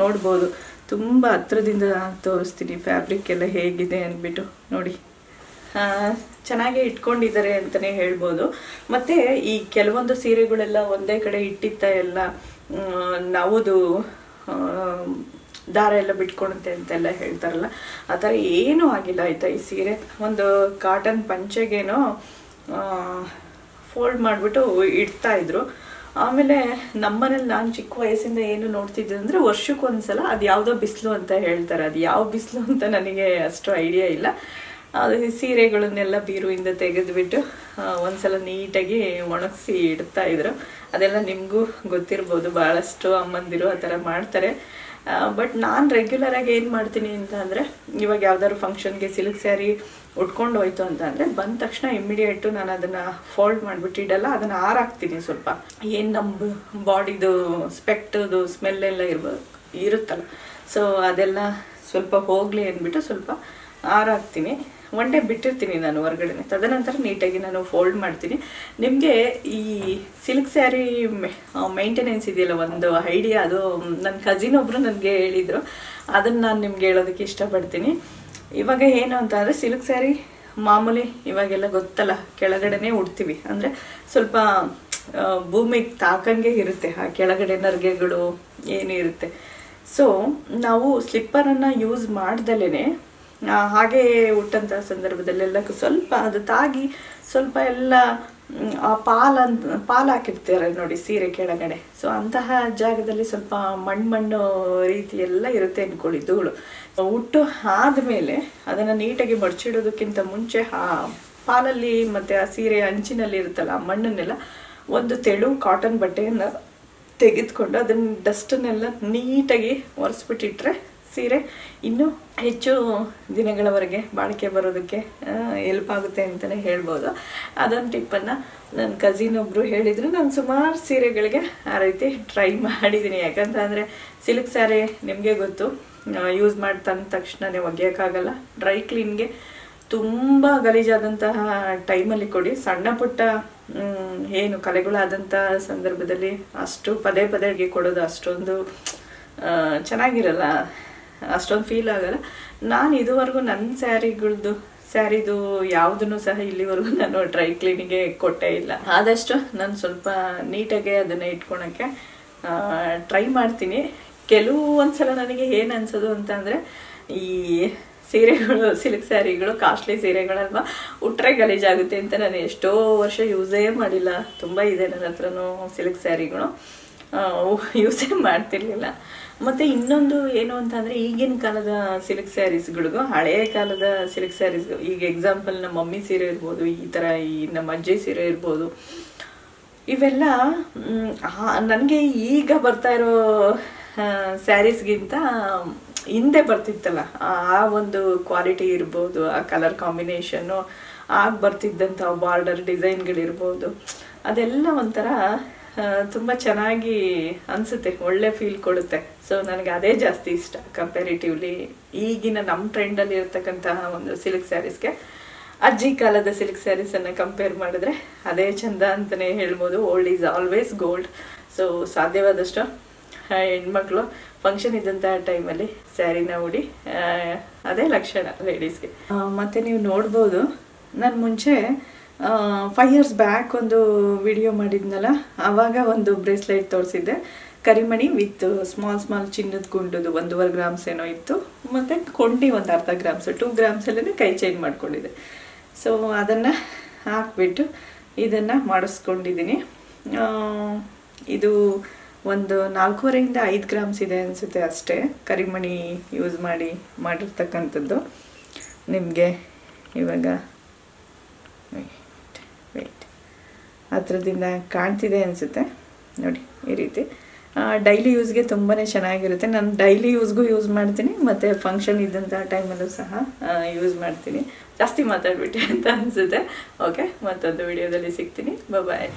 ನೋಡ್ಬೋದು. ತುಂಬ ಹತ್ರದಿಂದ ತೋರಿಸ್ತೀನಿ ಫ್ಯಾಬ್ರಿಕ್ ಎಲ್ಲ ಹೇಗಿದೆ ಅಂದ್ಬಿಟ್ಟು. ನೋಡಿ. ಚೆನ್ನಾಗೇ ಇಟ್ಕೊಂಡಿದ್ದಾರೆ ಅಂತಲೇ ಹೇಳ್ಬೋದು. ಮತ್ತು ಈ ಕೆಲವೊಂದು ಸೀರೆಗಳೆಲ್ಲ ಒಂದೇ ಕಡೆ ಇಟ್ಟಿತ್ತ ಎಲ್ಲ ನಾವುದು ದಾರ ಎಲ್ಲ ಬಿಟ್ಕೊಳುತ್ತೆ ಅಂತೆಲ್ಲ ಹೇಳ್ತಾರಲ್ಲ. ಆ ಥರ ಏನೂ ಆಗಿಲ್ಲ ಆಯಿತಾ ಈ ಸೀರೆ. ಒಂದು ಕಾಟನ್ ಪಂಚೆಗೇನೋ ಫೋಲ್ಡ್ ಮಾಡಿಬಿಟ್ಟು ಇಡ್ತಾ ಇದ್ರು. ಆಮೇಲೆ ನಮ್ಮನೇಲಿ ನಾನು ಚಿಕ್ಕ ವಯಸ್ಸಿಂದ ಏನು ನೋಡ್ತಿದ್ದೆ ಅಂದರೆ ವರ್ಷಕ್ಕೊಂದ್ಸಲ ಅದು ಯಾವುದೋ ಬಿಸಿಲು ಅಂತ ಹೇಳ್ತಾರೆ. ಅದು ಯಾವ ಬಿಸಿಲು ಅಂತ ನನಗೆ ಅಷ್ಟು ಐಡಿಯಾ ಇಲ್ಲ. ಅದು ಸೀರೆಗಳನ್ನೆಲ್ಲ ಬೀರುವಿಂದ ತೆಗೆದುಬಿಟ್ಟು ಒಂದು ಒಂದ್ಸಲ ನೀಟಾಗಿ ಒಣಗಿಸಿ ಇಡ್ತಾ ಇದ್ರು. ಅದೆಲ್ಲ ನಿಮಗೂ ಗೊತ್ತಿರ್ಬೋದು. ಭಾಳಷ್ಟು ಅಮ್ಮಂದಿರು ಆ ಥರ ಮಾಡ್ತಾರೆ. ಬಟ್ ನಾನು ರೆಗ್ಯುಲರಾಗಿ ಏನು ಮಾಡ್ತೀನಿ ಅಂತ ಅಂದರೆ, ಇವಾಗ ಯಾವ್ದಾದ್ರು ಫಂಕ್ಷನ್ಗೆ ಸಿಲ್ಕ್ ಸ್ಯಾರಿ ಉಟ್ಕೊಂಡು ಹೋಯ್ತು ಅಂತ ಅಂದರೆ, ಬಂದ ತಕ್ಷಣ ಇಮ್ಮಿಡಿಯೇಟು ನಾನು ಅದನ್ನು ಫೋಲ್ಡ್ ಮಾಡಿಬಿಟ್ಟು ಇಡಲ್ಲ, ಅದನ್ನು ಆರಾಕ್ತೀನಿ ಸ್ವಲ್ಪ. ಏನು ನಮ್ಮ ಬಾಡಿದು ಸ್ಪೆಕ್ಟದು ಸ್ಮೆಲ್ ಎಲ್ಲ ಇರ್ಬ, ಇರುತ್ತಲ್ಲ. ಸೊ ಅದೆಲ್ಲ ಸ್ವಲ್ಪ ಹೋಗಲಿ ಅಂದ್ಬಿಟ್ಟು ಸ್ವಲ್ಪ ಆರಾಕ್ತೀನಿ ಒನ್ ಡೇ ಬಿಟ್ಟಿರ್ತೀನಿ ನಾನು ಹೊರಗಡೆ ತದನಂತರ ನೀಟಾಗಿ ನಾನು ಫೋಲ್ಡ್ ಮಾಡ್ತೀನಿ. ನಿಮಗೆ ಈ ಸಿಲ್ಕ್ ಸ್ಯಾರಿ ಮೇಂಟೆನೆನ್ಸ್ ಇದೆಯಲ್ಲ ಒಂದು ಐಡಿಯಾ ಅದು ನನ್ನ ಕಸಿನ್ ಒಬ್ಬರು ನನಗೆ ಹೇಳಿದರು. ಅದನ್ನು ನಾನು ನಿಮ್ಗೆ ಹೇಳೋದಕ್ಕೆ ಇಷ್ಟಪಡ್ತೀನಿ. ಇವಾಗ ಏನು ಅಂತ ಅಂದರೆ ಸಿಲ್ಕ್ ಸ್ಯಾರಿ ಮಾಮೂಲಿ ಇವಾಗೆಲ್ಲ ಗೊತ್ತಲ್ಲ, ಕೆಳಗಡೆನೇ ಉಡ್ತೀವಿ. ಅಂದರೆ ಸ್ವಲ್ಪ ಭೂಮಿಗೆ ತಾಕಂಗೆ ಇರುತ್ತೆ. ಆ ಕೆಳಗಡೆ ನರ್ಗೆಗಳು ಏನು ಇರುತ್ತೆ ಸೊ ನಾವು ಸ್ಲಿಪ್ಪರನ್ನು ಯೂಸ್ ಮಾಡ್ದಲೇ ಹಾಗೆ ಉಟ್ಟಂಥ ಸಂದರ್ಭದಲ್ಲೆಲ್ಲ ಸ್ವಲ್ಪ ಅದು ತಾಗಿ ಸ್ವಲ್ಪ ಎಲ್ಲ ಆ ಪಾಲ್ ಅಂತ, ಪಾಲ್ ಹಾಕಿರ್ತಾರೆ ನೋಡಿ ಸೀರೆ ಕೆಳಗಡೆ. ಸೊ ಅಂತಹ ಜಾಗದಲ್ಲಿ ಸ್ವಲ್ಪ ಮಣ್ಣು ಮಣ್ಣು ರೀತಿ ಎಲ್ಲ ಇರುತ್ತೆ ಅಂದ್ಕೊಳ್ಳಿ ಧೂಳು. ಹುಟ್ಟು ಆದಮೇಲೆ ಅದನ್ನು ನೀಟಾಗಿ ಮಡಚಿಡೋದಕ್ಕಿಂತ ಮುಂಚೆ ಆ ಪಾಲಲ್ಲಿ ಮತ್ತು ಆ ಸೀರೆ ಅಂಚಿನಲ್ಲಿ ಇರುತ್ತಲ್ಲ, ಆ ಮಣ್ಣನ್ನೆಲ್ಲ ಒಂದು ತೆಳು ಕಾಟನ್ ಬಟ್ಟೆಯನ್ನು ತೆಗೆದುಕೊಂಡು ಅದನ್ನ ಡಸ್ಟನ್ನೆಲ್ಲ ನೀಟಾಗಿ ಒರೆಸ್ಬಿಟ್ಟಿಟ್ರೆ ಸೀರೆ ಇನ್ನೂ ಹೆಚ್ಚು ದಿನಗಳವರೆಗೆ ಬಾಳಿಕೆ ಬರೋದಕ್ಕೆ ಎಲ್ಪ್ ಆಗುತ್ತೆ ಅಂತಲೇ ಹೇಳ್ಬೋದು. ಅದೊಂದು ಟಿಪ್ಪನ್ನು ನನ್ನ ಕಸಿನ್ ಒಬ್ಬರು ಹೇಳಿದರು. ನಾನು ಸುಮಾರು ಸೀರೆಗಳಿಗೆ ಆ ರೀತಿ ಟ್ರೈ ಮಾಡಿದ್ದೀನಿ ಯಾಕಂತಂದರೆ ಸಿಲ್ಕ್ ಸ್ಯಾರಿ ನಿಮಗೆ ಗೊತ್ತು ಯೂಸ್ ಮಾಡಿ ತಂದ ತಕ್ಷಣನೇ ಒಗೆಯೋಕ್ಕಾಗಲ್ಲ. ಡ್ರೈ ಕ್ಲೀನ್ಗೆ ತುಂಬ ಗಲೀಜಾದಂತಹ ಟೈಮಲ್ಲಿ ಕೊಡಿ. ಸಣ್ಣ ಪುಟ್ಟ ಏನು ಕಲೆಗಳಾದಂಥ ಸಂದರ್ಭದಲ್ಲಿ ಅಷ್ಟು ಪದೇ ಪದೇ ಅಡುಗೆ ಕೊಡೋದು ಅಷ್ಟೊಂದು ಚೆನ್ನಾಗಿರಲ್ಲ. ಅಷ್ಟೊಂದು ಫೀಲ್ ಆಗಲ್ಲ. ನಾನು ಇದುವರೆಗೂ ನನ್ನ ಸ್ಯಾರಿಗಳದ್ದು ಸ್ಯಾರಿದು ಯಾವುದನ್ನು ಸಹ ಇಲ್ಲಿವರೆಗೂ ನಾನು ಡ್ರೈ ಕ್ಲೀನಿಗೆ ಕೊಟ್ಟೇ ಇಲ್ಲ. ಆದಷ್ಟು ನಾನು ಸ್ವಲ್ಪ ನೀಟಾಗೆ ಅದನ್ನು ಇಟ್ಕೊಳಕ್ಕೆ ಟ್ರೈ ಮಾಡ್ತೀನಿ. ಕೆಲವು ಒಂದ್ಸಲ ನನಗೆ ಏನು ಅನ್ಸೋದು ಅಂತಂದರೆ ಈ ಸೀರೆಗಳು ಸಿಲ್ಕ್ ಸ್ಯಾರಿಗಳು ಕಾಸ್ಟ್ಲಿ ಸೀರೆಗಳಲ್ವಾ, ಉಟ್ರೆ ಗಲೀಜಾಗುತ್ತೆ ಅಂತ ನಾನು ಎಷ್ಟೋ ವರ್ಷ ಯೂಸೇ ಮಾಡಿಲ್ಲ. ತುಂಬ ಇದೆ ನನ್ನ ಹತ್ರನೂ ಸಿಲ್ಕ್ ಸ್ಯಾರಿಗಳು. ಯೂಸೇ ಮಾಡ್ತಿರ್ಲಿಲ್ಲ. ಮತ್ತು ಇನ್ನೊಂದು ಏನು ಅಂತಂದರೆ ಈಗಿನ ಕಾಲದ ಸಿಲ್ಕ್ ಸ್ಯಾರೀಸ್ಗಳಿಗೂ ಹಳೆಯ ಕಾಲದ ಸಿಲ್ಕ್ ಸ್ಯಾರೀಸ್ ಈಗ ಎಕ್ಸಾಂಪಲ್ ನಮ್ಮ ಮಮ್ಮಿ ಸೀರೆ ಇರ್ಬೋದು, ಈ ಥರ ಈ ನಮ್ಮ ಅಜ್ಜಿ ಸೀರೆ ಇರ್ಬೋದು, ಇವೆಲ್ಲ ನನಗೆ ಈಗ ಬರ್ತಾ ಇರೋ ಸ್ಯಾರೀಸ್ಗಿಂತ ಹಿಂದೆ ಬರ್ತಿತ್ತಲ್ಲ, ಆ ಒಂದು ಕ್ವಾಲಿಟಿ ಇರ್ಬೋದು, ಆ ಕಲರ್ ಕಾಂಬಿನೇಷನ್ನು ಆಗ ಬರ್ತಿದ್ದಂಥ ಬಾರ್ಡರ್ ಡಿಸೈನ್ಗಳಿರ್ಬೋದು ಅದೆಲ್ಲ ಒಂಥರ ತುಂಬ ಚೆನ್ನಾಗಿ ಅನಿಸುತ್ತೆ, ಒಳ್ಳೆ ಫೀಲ್ ಕೊಡುತ್ತೆ. ಸೊ ನನಗೆ ಅದೇ ಜಾಸ್ತಿ ಇಷ್ಟ ಕಂಪ್ಯಾರಿಟಿವ್ಲಿ ಈಗಿನ ನಮ್ಮ ಟ್ರೆಂಡಲ್ಲಿ ಇರತಕ್ಕಂತಹ ಒಂದು ಸಿಲ್ಕ್ ಸ್ಯಾರೀಸ್ಗೆ ಅಜ್ಜಿ ಕಾಲದ ಸಿಲ್ಕ್ ಸ್ಯಾರೀಸನ್ನು ಕಂಪೇರ್ ಮಾಡಿದ್ರೆ ಅದೇ ಚಂದ ಅಂತಲೇ ಹೇಳ್ಬೋದು. Old is always gold so ಸಾಧ್ಯವಾದಷ್ಟು ಹೆಣ್ಮಕ್ಳು ಫಂಕ್ಷನ್ ಇದ್ದಂತಹ ಟೈಮಲ್ಲಿ ಸ್ಯಾರಿನ ಉಡಿ ಅದೇ ಲಕ್ಷಣ ಲೇಡೀಸ್ಗೆ ಮತ್ತು ನೀವು ನೋಡ್ಬೋದು, ನಾನು ಮುಂಚೆ ಫೈವ್ ಇಯರ್ಸ್ ಬ್ಯಾಕ್ ಒಂದು ವಿಡಿಯೋ ಮಾಡಿದ್ನಲ್ಲ ಆವಾಗ ಒಂದು ಬ್ರೇಸ್ಲೈಟ್ ತೋರಿಸಿದ್ದೆ. ಕರಿಮಣಿ ವಿತ್ ಸ್ಮಾಲ್ ಸ್ಮಾಲ್ ಚಿನ್ನದ ಗುಂಡದು, ಒಂದೂವರೆ ಗ್ರಾಮ್ಸ್ ಏನೋ ಇತ್ತು. ಮತ್ತು ಕೊಂಡಿ ಒಂದು ಅರ್ಧ ಗ್ರಾಮ್ಸ್ ಟೂ ಗ್ರಾಮ್ಸಲ್ಲೇ ಕೈ ಚೇಂಜ್ ಮಾಡ್ಕೊಂಡಿದ್ದೆ. ಸೊ ಅದನ್ನು ಹಾಕ್ಬಿಟ್ಟು ಇದನ್ನು ಮಾಡಿಸ್ಕೊಂಡಿದ್ದೀನಿ. ಇದು ಒಂದು ನಾಲ್ಕೂವರೆಯಿಂದ ಐದು ಗ್ರಾಮ್ಸ್ ಇದೆ ಅನಿಸುತ್ತೆ ಅಷ್ಟೇ. ಕರಿಮಣಿ ಯೂಸ್ ಮಾಡಿ ಮಾಡಿರ್ತಕ್ಕಂಥದ್ದು. ನಿಮಗೆ ಇವಾಗ ಹತ್ರದಿಂದ ಕಾಣ್ತಿದೆ ಅನಿಸುತ್ತೆ. ನೋಡಿ, ಈ ರೀತಿ. ಡೈಲಿ ಯೂಸ್ಗೆ ತುಂಬಾ ಚೆನ್ನಾಗಿರುತ್ತೆ. ನಾನು ಡೈಲಿ ಯೂಸ್ಗೂ ಯೂಸ್ ಮಾಡ್ತೀನಿ, ಮತ್ತು ಫಂಕ್ಷನ್ ಇದ್ದಂಥ ಟೈಮಲ್ಲೂ ಸಹ ಯೂಸ್ ಮಾಡ್ತೀನಿ. ಜಾಸ್ತಿ ಮಾತಾಡ್ಬಿಟ್ಟೆ ಅಂತ ಅನಿಸುತ್ತೆ. ಓಕೆ ಮತ್ತೊಂದು ವಿಡಿಯೋದಲ್ಲಿ ಸಿಗ್ತೀನಿ. ಬಾಯ್